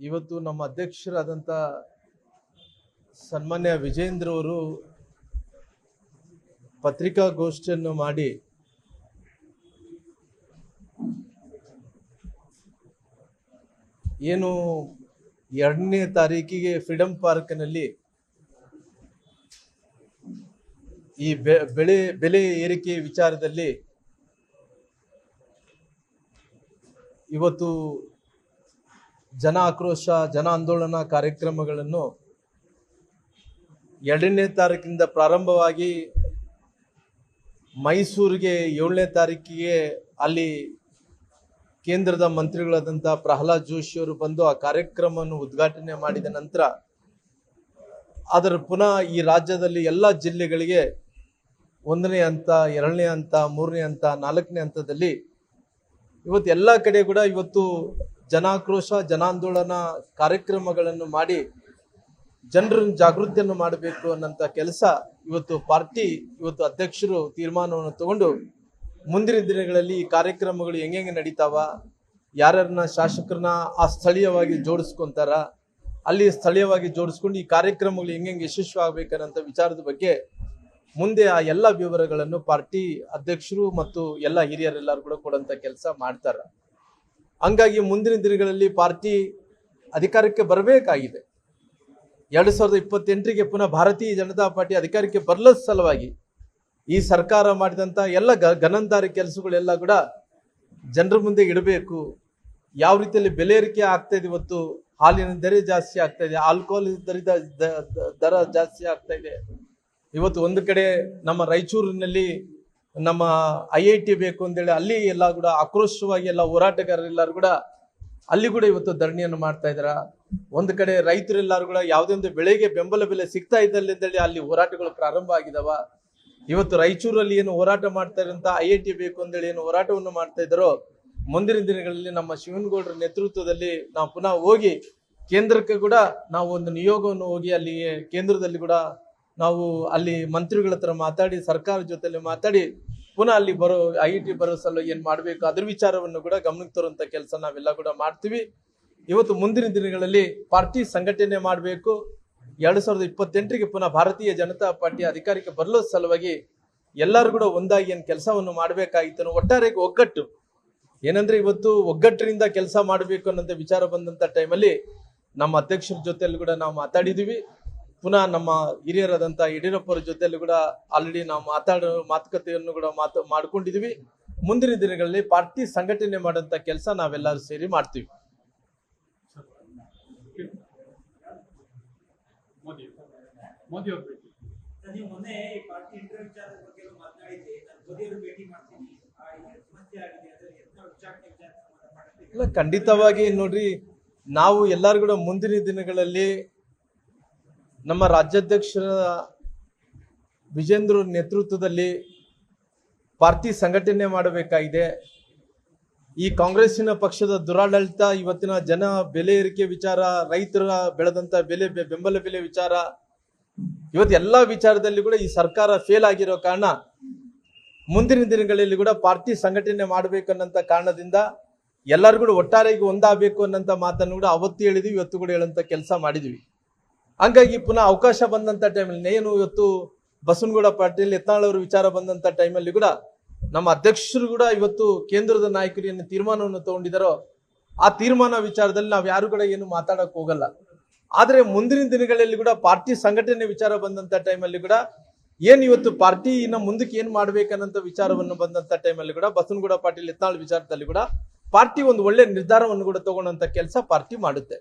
ಇವತ್ತು ನಮ್ಮ ಅಧ್ಯಕ್ಷರಾದಂಥ ಸನ್ಮಾನ್ಯ ವಿಜೇಂದ್ರ ಅವರು ಪತ್ರಿಕಾಗೋಷ್ಠಿಯನ್ನು ಮಾಡಿ ಏನು ಎರಡನೇ ತಾರೀಕಿಗೆ ಫ್ರೀಡಂ ಪಾರ್ಕ್ನಲ್ಲಿ ಈ ಬೆಳೆ, ಬೆಲೆ ಏರಿಕೆ ವಿಚಾರದಲ್ಲಿ ಇವತ್ತು ಜನ ಆಕ್ರೋಶ, ಜನ ಆಂದೋಲನ ಕಾರ್ಯಕ್ರಮಗಳನ್ನು ಎರಡನೇ ತಾರೀಕಿನಿಂದ ಪ್ರಾರಂಭವಾಗಿ ಮೈಸೂರಿಗೆ ಏಳನೇ ತಾರೀಕಿಗೆ ಅಲ್ಲಿ ಕೇಂದ್ರದ ಮಂತ್ರಿಗಳಾದಂಥ ಪ್ರಹ್ಲಾದ್ ಜೋಶಿ ಅವರು ಬಂದು ಆ ಕಾರ್ಯಕ್ರಮವನ್ನು ಉದ್ಘಾಟನೆ ಮಾಡಿದ ನಂತರ ಅದರ ಪುನಃ ಈ ರಾಜ್ಯದಲ್ಲಿ ಎಲ್ಲ ಜಿಲ್ಲೆಗಳಿಗೆ ಒಂದನೇ ಹಂತ, ಎರಡನೇ ಹಂತ, ಮೂರನೇ ಹಂತ, ನಾಲ್ಕನೇ ಹಂತದಲ್ಲಿ ಇವತ್ತು ಎಲ್ಲ ಕಡೆ ಕೂಡ ಇವತ್ತು ಜನಾಕ್ರೋಶ, ಜನಾಂದೋಲನ ಕಾರ್ಯಕ್ರಮಗಳನ್ನು ಮಾಡಿ ಜನರ ಜಾಗೃತಿಯನ್ನು ಮಾಡಬೇಕು ಅನ್ನೋಂಥ ಕೆಲಸ ಇವತ್ತು ಪಾರ್ಟಿ, ಇವತ್ತು ಅಧ್ಯಕ್ಷರು ತೀರ್ಮಾನವನ್ನು ತಗೊಂಡು ಮುಂದಿನ ದಿನಗಳಲ್ಲಿ ಈ ಕಾರ್ಯಕ್ರಮಗಳು ಹೆಂಗೆ ನಡೀತಾವ, ಯಾರ್ಯಾರನ್ನ ಶಾಸಕರನ್ನ ಆ ಸ್ಥಳೀಯವಾಗಿ ಜೋಡಿಸ್ಕೊಂತಾರ, ಅಲ್ಲಿ ಸ್ಥಳೀಯವಾಗಿ ಜೋಡಿಸ್ಕೊಂಡು ಈ ಕಾರ್ಯಕ್ರಮಗಳು ಹೆಂಗೆ ಯಶಸ್ವಿ ಆಗ್ಬೇಕನ್ನಂತ ವಿಚಾರದ ಬಗ್ಗೆ ಮುಂದೆ ಆ ಎಲ್ಲ ವಿವರಗಳನ್ನು ಪಾರ್ಟಿ ಅಧ್ಯಕ್ಷರು ಮತ್ತು ಎಲ್ಲ ಹಿರಿಯರೆಲ್ಲರೂ ಕೂಡ ಕೊಡಂತ ಕೆಲಸ ಮಾಡ್ತಾರ. ಹಂಗಾಗಿ ಮುಂದಿನ ದಿನಗಳಲ್ಲಿ ಪಾರ್ಟಿ ಅಧಿಕಾರಕ್ಕೆ ಬರಬೇಕಾಗಿದೆ. ಎರಡು ಸಾವಿರದ ಇಪ್ಪತ್ತೆಂಟರಿಗೆ ಪುನಃ ಭಾರತೀಯ ಜನತಾ ಪಾರ್ಟಿ ಅಧಿಕಾರಕ್ಕೆ ಬರಲ ಸಲುವಾಗಿ ಈ ಸರ್ಕಾರ ಮಾಡಿದಂಥ ಎಲ್ಲ ಗ ಘನಂತಾರಿ ಕೆಲಸಗಳೆಲ್ಲ ಕೂಡ ಜನರ ಮುಂದೆ ಇಡಬೇಕು. ಯಾವ ರೀತಿಯಲ್ಲಿ ಬೆಲೆ ಏರಿಕೆ ಆಗ್ತಾ ಇದೆ ಇವತ್ತು? ಹಾಲಿನ ದರ ಜಾಸ್ತಿ ಆಗ್ತಾ ಇದೆ ಆಲ್ಕೋಹಾಲ್ ದರದ ದರ ಜಾಸ್ತಿ ಆಗ್ತಾ ಇದೆ. ಇವತ್ತು ಒಂದು ಕಡೆ ನಮ್ಮ ರಾಯಚೂರಿನಲ್ಲಿ ನಮ್ಮ ಐ ಐ ಟಿ ಬೇಕು ಅಂತೇಳಿ ಅಲ್ಲಿ ಎಲ್ಲ ಕೂಡ ಆಕ್ರೋಶವಾಗಿ ಎಲ್ಲ ಹೋರಾಟಗಾರರೆಲ್ಲರೂ ಕೂಡ ಅಲ್ಲಿ ಕೂಡ ಇವತ್ತು ಧರಣಿಯನ್ನು ಮಾಡ್ತಾ ಇದಾರ. ಒಂದು ಕಡೆ ರೈತರೆಲ್ಲರೂ ಕೂಡ ಯಾವುದೇ ಒಂದು ಬೆಳೆಗೆ ಬೆಂಬಲ ಬೆಲೆ ಸಿಗ್ತಾ ಇದ್ದಲ್ಲಿ ಅಂತೇಳಿ ಅಲ್ಲಿ ಹೋರಾಟಗಳು ಪ್ರಾರಂಭ ಆಗಿದಾವ. ಇವತ್ತು ರಾಯಚೂರಲ್ಲಿ ಏನು ಹೋರಾಟ ಮಾಡ್ತಾ ಇರೋಂಥ ಐ ಐ ಟಿ ಬೇಕು ಅಂತೇಳಿ ಏನು ಹೋರಾಟವನ್ನು ಮಾಡ್ತಾ ಇದ್ದಾರೋ, ಮುಂದಿನ ದಿನಗಳಲ್ಲಿ ನಮ್ಮ ಶಿವನಗೌಡರ ನೇತೃತ್ವದಲ್ಲಿ ನಾವು ಪುನಃ ಹೋಗಿ ಕೇಂದ್ರಕ್ಕೆ ಕೂಡ ನಾವು ಒಂದು ನಿಯೋಗವನ್ನು ಹೋಗಿ ಅಲ್ಲಿ ಕೇಂದ್ರದಲ್ಲಿ ಕೂಡ ನಾವು ಅಲ್ಲಿ ಮಂತ್ರಿಗಳ ಹತ್ರ ಮಾತಾಡಿ, ಸರ್ಕಾರ ಜೊತೆಲಿ ಮಾತಾಡಿ ಪುನಃ ಅಲ್ಲಿ ಬರೋ ಐ ಟಿ ಬರೋ ಸಲ ಏನ್ ಮಾಡಬೇಕು? ಅದ್ರ ವಿಚಾರವನ್ನು ಕೂಡ ಗಮನಕ್ಕೆ ತರುವಂತ ಕೆಲಸ ನಾವೆಲ್ಲ ಕೂಡ ಮಾಡ್ತೀವಿ. ಇವತ್ತು ಮುಂದಿನ ದಿನಗಳಲ್ಲಿ ಪಾರ್ಟಿ ಸಂಘಟನೆ ಮಾಡಬೇಕು. ಎರಡ್ ಸಾವಿರದ ಇಪ್ಪತ್ತೆಂಟರಿಗೆ ಪುನಃ ಭಾರತೀಯ ಜನತಾ ಪಾರ್ಟಿ ಅಧಿಕಾರಕ್ಕೆ ಬರಲೋ ಸಲುವಾಗಿ ಎಲ್ಲರೂ ಕೂಡ ಒಂದಾಗಿ ಏನು ಕೆಲಸವನ್ನು ಮಾಡಬೇಕಾಗಿತ್ತು ಒಟ್ಟಾರೆ ಒಗ್ಗಟ್ಟು. ಏನಂದ್ರೆ ಇವತ್ತು ಒಗ್ಗಟ್ಟಿನಿಂದ ಕೆಲಸ ಮಾಡಬೇಕು ಅನ್ನೋಂಥ ವಿಚಾರ ಬಂದಂತ ಟೈಮಲ್ಲಿ ನಮ್ಮ ಅಧ್ಯಕ್ಷರ ಜೊತೆಯಲ್ಲಿ ಕೂಡ ನಾವು ಮಾತಾಡಿದೀವಿ. ಪುನಃ ನಮ್ಮ ಹಿರಿಯರಾದಂಥ ಯಡಿಯೂರಪ್ಪರ ಜೊತೆಯಲ್ಲಿ ಕೂಡ ಆಲ್ರೆಡಿ ನಾವು ಮಾತಾಡೋ ಮಾತುಕತೆಯನ್ನು ಕೂಡ ಮಾತು ಮಾಡ್ಕೊಂಡಿದೀವಿ. ಮುಂದಿನ ದಿನಗಳಲ್ಲಿ ಪಾರ್ಟಿ ಸಂಘಟನೆ ಮಾಡೋಂಥ ಕೆಲಸ ನಾವೆಲ್ಲರೂ ಸೇರಿ ಮಾಡ್ತೀವಿ. ಮೋದಿ ಮೋದಿ ಅವ್ರ ಭೇಟಿ. ನೀವು ಮೊನ್ನೆ ಈ ಪಾರ್ಟಿ ಇಂಟರ್ವ್ಯೂ ವಿಚಾರದ ಬಗ್ಗೆ ಎಲ್ಲ ಮಾತನಾಡಿದ್ರಿ. ನಾನು ಮೋದಿಯವರು ಭೇಟಿ ಮಾಡ್ತೀನಿ. ಆ ಏನು ಆಗಿದೆ. ಅದ್ರ ಎಂತ ಉಚ್ಚಾಟನೆ ವಿಚಾರ ಇಲ್ಲ ಖಂಡಿತವಾಗಿ ನೋಡ್ರಿ ನಾವು ಎಲ್ಲರೂ ಕೂಡ ಮುಂದಿನ ದಿನಗಳಲ್ಲಿ ನಮ್ಮ ರಾಜ್ಯಾಧ್ಯಕ್ಷರ ವಿಜೇಂದ್ರ ನೇತೃತ್ವದಲ್ಲಿ ಪಾರ್ಟಿ ಸಂಘಟನೆ ಮಾಡಬೇಕಾಗಿದೆ. ಈ ಕಾಂಗ್ರೆಸ್ಸಿನ ಪಕ್ಷದ ದುರಾಡಳಿತ, ಇವತ್ತಿನ ಜನ ಬೆಲೆ ಏರಿಕೆ ವಿಚಾರ, ರೈತರ ಬೆಳೆದಂತ ಬೆಲೆ ಬೆಂಬಲ ಬೆಲೆ ವಿಚಾರ, ಇವತ್ತು ಎಲ್ಲ ವಿಚಾರದಲ್ಲಿ ಕೂಡ ಈ ಸರ್ಕಾರ ಫೇಲ್ ಆಗಿರೋ ಕಾರಣ ಮುಂದಿನ ದಿನಗಳಲ್ಲಿ ಕೂಡ ಪಾರ್ಟಿ ಸಂಘಟನೆ ಮಾಡಬೇಕನ್ನಂತ ಕಾರಣದಿಂದ ಎಲ್ಲರೂ ಕೂಡ ಒಟ್ಟಾರೆಯಾಗಿ ಒಂದಾಗಬೇಕು ಅನ್ನಂತ ಮಾತನ್ನು ಕೂಡ ಅವತ್ತು ಹೇಳಿದ್ವಿ, ಇವತ್ತು ಕೂಡ ಹೇಳಂತ ಕೆಲಸ ಮಾಡಿದ್ವಿ. ಹಂಗಾಗಿ ಪುನಃ ಅವಕಾಶ ಬಂದಂತ ಟೈಮಲ್ಲಿ ಏನು ಇವತ್ತು ಬಸವನಗೌಡ ಪಾಟೀಲ್, ಯತ್ನಾಳ್ ಅವ್ರ ವಿಚಾರ ಬಂದಂತ ಟೈಮಲ್ಲಿ ಕೂಡ ನಮ್ಮ ಅಧ್ಯಕ್ಷರು ಕೂಡ ಇವತ್ತು ಕೇಂದ್ರದ ನಾಯಕರು ಏನು ತೀರ್ಮಾನವನ್ನು ತಗೊಂಡಿದ್ದಾರೋ ಆ ತೀರ್ಮಾನ ವಿಚಾರದಲ್ಲಿ ನಾವು ಯಾರು ಕೂಡ ಏನು ಮಾತಾಡಕ್ ಹೋಗಲ್ಲ. ಆದ್ರೆ ಮುಂದಿನ ದಿನಗಳಲ್ಲಿ ಕೂಡ ಪಾರ್ಟಿ ಸಂಘಟನೆ ವಿಚಾರ ಬಂದಂತ ಟೈಮಲ್ಲಿ ಕೂಡ ಏನ್ ಇವತ್ತು ಪಾರ್ಟಿ ಇನ್ನ ಮುಂದಕ್ಕೆ ಏನ್ ಮಾಡ್ಬೇಕನ್ನಂತ ವಿಚಾರವನ್ನು ಬಂದಂತ ಟೈಮಲ್ಲಿ ಕೂಡ ಬಸವನಗೌಡ ಪಾಟೀಲ್, ಯತ್ನಾಳ್ ವಿಚಾರದಲ್ಲಿ ಕೂಡ ಪಾರ್ಟಿ ಒಂದು ಒಳ್ಳೆ ನಿರ್ಧಾರವನ್ನು ಕೂಡ ತಗೊಂಡಂತ ಕೆಲಸ ಪಾರ್ಟಿ ಮಾಡುತ್ತೆ.